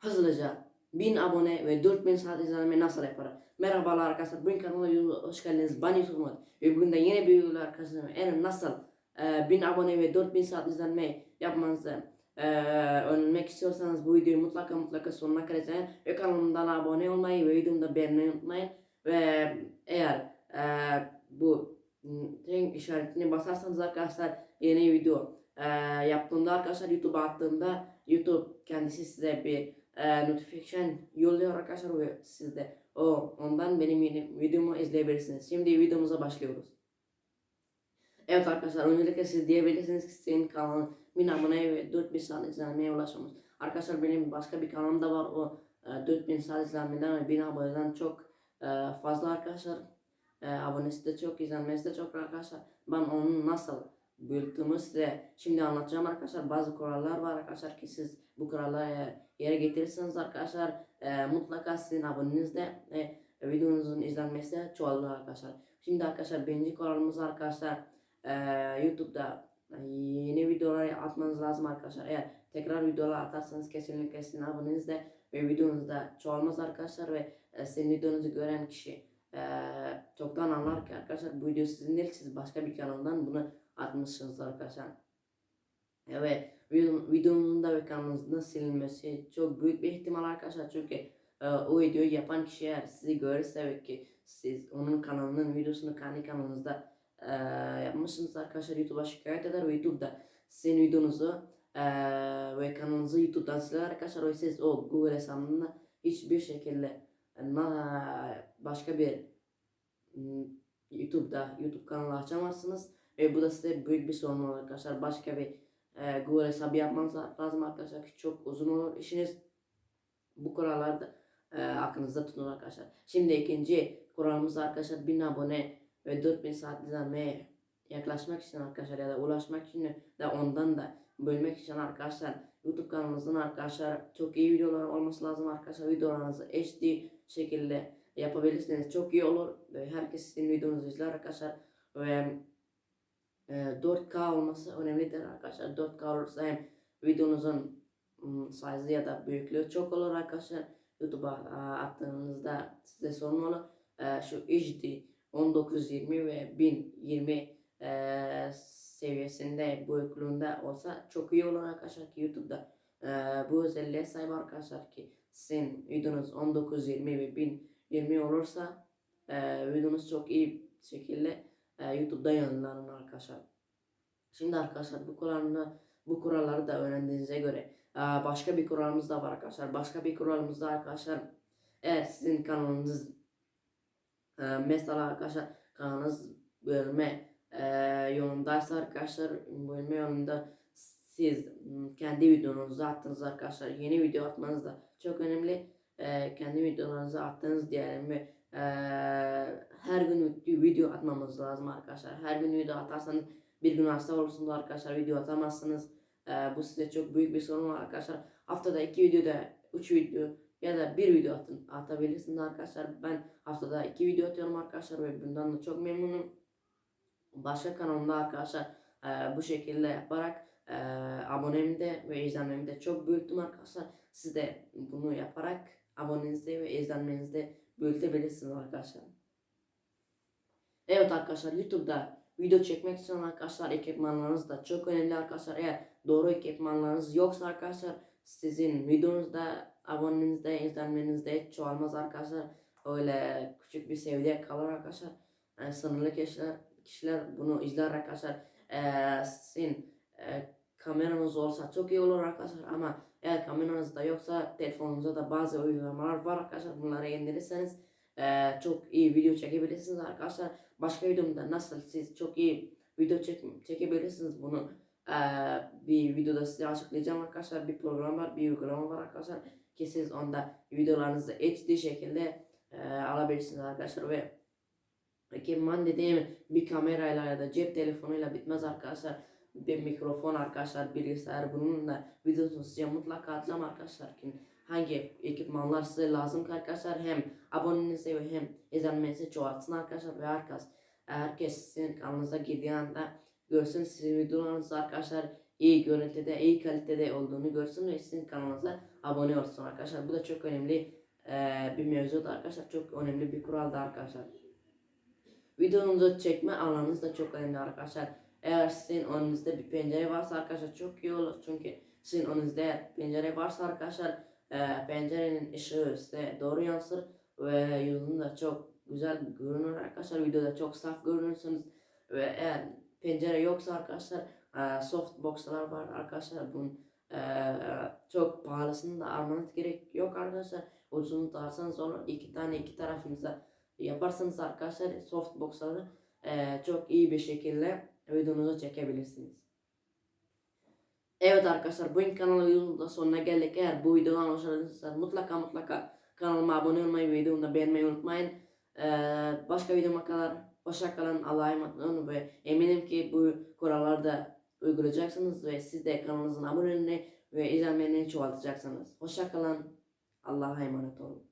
hızlıca 1000 abone ve 4000 saat izlenme nasıl yaparım? Merhabalar arkadaşlar, bugün kanalıma hoş geldiniz. Ben Yusuf Umut ve bugün de yeni bir video arkadaşlar. En nasıl e, 1000 abone ve 4000 saat izlenme yapmanızı e, öğrenmek istiyorsanız bu videoyu mutlaka mutlaka sonuna kadar izleyin. Ve kanalımdan abone olmayı ve videomu da beğenmeyi unutmayın. Ve eğer e, bu renk işaretini basarsanız arkadaşlar yeni video e, yaptığımda arkadaşlar YouTube'a attığımda YouTube kendisi size bir e, notification yolluyor arkadaşlar ve siz de o ondan benim yeni videomu izleyebilirsiniz. Şimdi videomuza başlıyoruz. Evet arkadaşlar öncelikle siz diyebilirsiniz ki senin kanalın 1000 abone ve 4000 saat izlenmeye ulaşmış. Arkadaşlar benim başka bir kanalım da var o e, 4000 saat izlenmeden ve 1000 aboneden çok fazla arkadaşlar. E, abonesi de çok izlenmesi de çok arkadaşlar. Ben onun nasıl büyüttüğümü size şimdi anlatacağım arkadaşlar. Bazı kurallar var arkadaşlar ki siz bu kuralları yere getirirseniz arkadaşlar e, mutlaka sizin aboneniz de e, videonuzun izlenmesi çoğalır arkadaşlar. Şimdi arkadaşlar birinci kuralımız arkadaşlar e, YouTube'da e, yeni videolar atmanız lazım arkadaşlar. Eğer tekrar videolar atarsanız kesinlikle sizin aboneniz de ve videonuz da çoğalmaz arkadaşlar ve e, sizin videonuzu gören kişi e, çoktan anlar ki arkadaşlar bu video sizin değil siz başka bir kanaldan bunu atmışsınız arkadaşlar. Evet video, videonun da ve kanalınızın da silinmesi çok büyük bir ihtimal arkadaşlar. Çünkü e, o videoyu yapan kişi eğer sizi görürse ve ki siz onun kanalının videosunu kendi kanalınızda e, yapmışsınız arkadaşlar YouTube'a şikayet eder ve YouTube'da sizin videonuzu e, ve kanalınızı YouTube'dan siler arkadaşlar. O siz o Google hesabında hiçbir şekilde e, başka bir YouTube'da YouTube kanalı açamazsınız ve bu da size büyük bir sorun olur arkadaşlar. Başka bir e, Google hesabı yapmanız lazım arkadaşlar ki çok uzun olur işiniz. Bu kurallar da e, aklınızda tutun arkadaşlar. Şimdi ikinci kuralımız arkadaşlar 1000 abone ve 4000 saat izlenmeye yaklaşmak için arkadaşlar ya da ulaşmak için de ondan da bölmek için arkadaşlar YouTube kanalınızın arkadaşlar çok iyi videolar olması lazım arkadaşlar. Videolarınızı HD şekilde yapabilirsiniz. Çok iyi olur herkes sizin videonuzu izler arkadaşlar. Ve e, 4K olması önemlidir arkadaşlar. 4K olursa hem videonuzun ım, size ya da büyüklüğü çok olur arkadaşlar. YouTube'a a, attığınızda size sorun olur. E, şu HD 1920 ve 1020 e, seviyesinde büyüklüğünde olsa çok iyi olur arkadaşlar ki YouTube'da. Bu özelliğe sahip arkadaşlar ki sizin videonuz 1920 ve 1020 olursa videonuz çok iyi şekilde e, YouTube'da yayınlanır arkadaşlar. Şimdi arkadaşlar bu kuralını bu kuralları da öğrendiğinize göre e, başka bir kuralımız da var arkadaşlar. Başka bir kuralımız da arkadaşlar eğer sizin kanalınız e, mesela arkadaşlar kanalınız bölme e, yolundaysa arkadaşlar bölme yolunda siz kendi videonuzu attınız arkadaşlar yeni video atmanız da çok önemli E, kendi videolarınızı attığınız diyelim ve e, her gün video atmamız lazım arkadaşlar her gün video atarsanız bir gün hasta olursunuz arkadaşlar video atamazsınız E, bu size çok büyük bir sorun var arkadaşlar haftada iki videoda üç video ya da bir video atın, atabilirsiniz arkadaşlar. Ben haftada iki video atıyorum arkadaşlar ve bundan da çok memnunum. Başka kanalımda arkadaşlar e, bu şekilde yaparak e, abonemi de ve izlenmemi de çok büyüttüm arkadaşlar. Siz de bunu yaparak abonenizi ve izlenmenizi de büyütebilirsiniz arkadaşlar. Evet arkadaşlar YouTube'da video çekmek için arkadaşlar ekipmanlarınız da çok önemli arkadaşlar. Eğer doğru ekipmanlarınız yoksa arkadaşlar sizin videonuzda abonenizde izlenmenizde çoğalmaz arkadaşlar. Öyle küçük bir seviyede kalır arkadaşlar. Yani sınırlı kişiler kişiler bunu izler arkadaşlar. Ee, sizin e, kameranız olsa çok iyi olur arkadaşlar ama eğer kameranız da yoksa telefonunuzda da bazı uygulamalar var arkadaşlar. Bunları indirirseniz e, çok iyi video çekebilirsiniz arkadaşlar. Başka videomda nasıl siz çok iyi video çek çekebilirsiniz bunu e, bir videoda size açıklayacağım arkadaşlar. Bir program var, bir uygulama var arkadaşlar ki siz onda videolarınızı HD şekilde e, alabilirsiniz arkadaşlar ve ekipman dediğim bir kamerayla ya da cep telefonuyla bitmez arkadaşlar. Bir mikrofon arkadaşlar, bilgisayar bununla videosunu size mutlaka atacağım arkadaşlar ki hangi ekipmanlar size lazım arkadaşlar hem abonenizi ve hem izlenmenizi çoğaltsın arkadaşlar ve herkes herkes sizin kanalınıza girdiği anda görsün sizin videolarınız arkadaşlar iyi görüntüde, iyi kalitede olduğunu görsün ve sizin kanalınıza abone olsun arkadaşlar. Bu da çok önemli e, bir mevzu da arkadaşlar. Çok önemli bir kural da arkadaşlar. Videonuzu çekme alanınız da çok önemli arkadaşlar. Eğer sizin önünüzde bir pencere varsa arkadaşlar çok iyi olur. Çünkü sizin önünüzde pencere varsa arkadaşlar e, pencerenin ışığı size doğru yansır ve de çok güzel görünür arkadaşlar. Videoda çok saf görünürsünüz ve eğer pencere yoksa arkadaşlar e, soft boxlar var arkadaşlar. Bunun e, çok pahalısını da almanız gerek yok arkadaşlar. Ucunu da alsanız onu iki tane iki tarafınıza yaparsanız arkadaşlar soft boxları e, çok iyi bir şekilde videonuzu çekebilirsiniz. Evet arkadaşlar bu kanal videonun sonuna geldik. Eğer bu videodan hoşlanırsanız mutlaka mutlaka kanalıma abone olmayı ve videomu da beğenmeyi unutmayın. Ee, başka videoma kadar hoşça kalın. Allah'a emanet olun ve eminim ki bu kuralları da uygulayacaksınız ve siz de kanalınızın aboneliğini ve izlenmelerini çoğaltacaksınız. Hoşça kalın. Allah'a emanet olun.